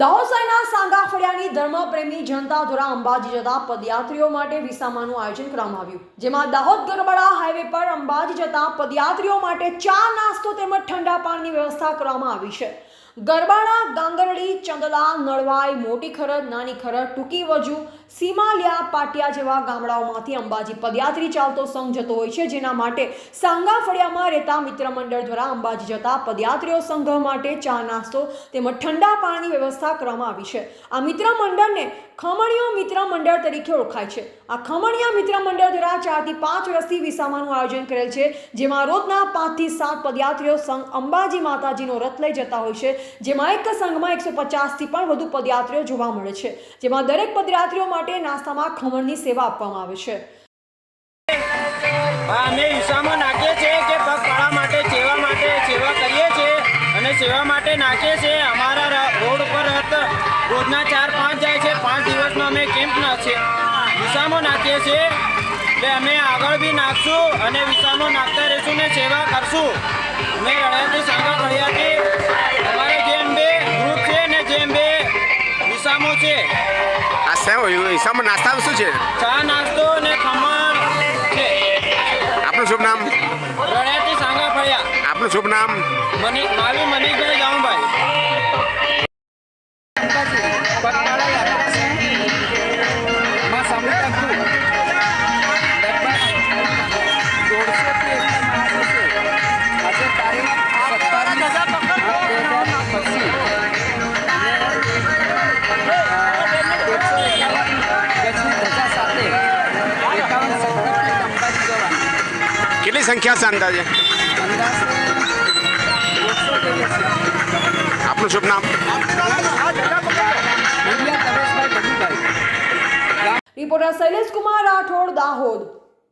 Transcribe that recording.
દાહોસાઈના સાંગા ફળિયાની ધર્મપ્રેમી જનતા દ્વારા અંબાજી જતા પદયાત્રીઓ માટે વિસામાનું આયોજન કરવામાં આવ્યું. જેમાં દાહોદ ગરબડા હાઈવે પર અંબાજી જતા પદયાત્રીઓ માટે ચા નાસ્તો તેમજ ઠંડા પાણીની વ્યવસ્થા કરવામાં આવી છે. ગરબાડા ગાંગરડી ચંદલા નળવાઈ, મોટી ખરડ, નાની ખરડ, ટૂંકી વજુ, સીમાલિયા, પાટિયા જેવા ગામડાઓમાંથી અંબાજી પદયાત્રી ચાલતો સંઘ જતો હોય છે, જેના માટે સાંગા ફળિયામાં રહેતા મિત્ર મંડળ દ્વારા અંબાજી જતા પદયાત્રીઓ સંઘ માટે ચા નાસ્તો તેમજ ઠંડા પાણીની વ્યવસ્થા કરવામાં આવી છે. આ મિત્ર મંડળને ખમણીઓ મિત્ર મંડળ તરીકે ઓળખાય છે. આ ખમણીયા મિત્ર મંડળ દ્વારા ચારથી પાંચ વર્ષથી વિસામાનું આયોજન કરેલ છે, જેમાં રોજના પાંચથી સાત પદયાત્રીઓ સંઘ અંબાજી માતાજીનો રથ લઈ જતા હોય છે, જેમાં એક સંઘમાં એકસો પચાસથી પણ વધુ પદયાત્રીઓ જોવા મળે છે, જેમાં દરેક પદયાત્રીઓ માટે નાસ્તામાં ખમણની સેવા આપવામાં આવે છે. અમે હિસ્સામાં નાખીએ છીએ કે પગપાળા માટે, સેવા માટે સેવા કરીએ છીએ અને સેવા માટે નાખીએ છીએ. અમારા રોડ ઉપર રોજના ચાર પાંચ જાય છે. પાંચ દિવસનો અમે કેમ્પ નાખીએ વિસામો નાખીએ છીએ. એટલે અમે આગળ બી નાખશું અને વિસામો નાખતા રહીશું ને સેવા કરશું. અમે રણિયાથી સાંગા ફળિયાથી ઈસામાં નાસ્તામાં શું છે? ચા નાસ્તો અને ખમણ છે. આપનું શુભ નામ? રણેતી સાંગા ફળિયા આપનું શુભ નામ? મની મારું મનીષભાઈ જામભાઈ સંખ્યા છે અંદાજે આપનું શુભ નામ રિપોર્ટર શૈલેષ કુમાર રાઠોડ દાહોદ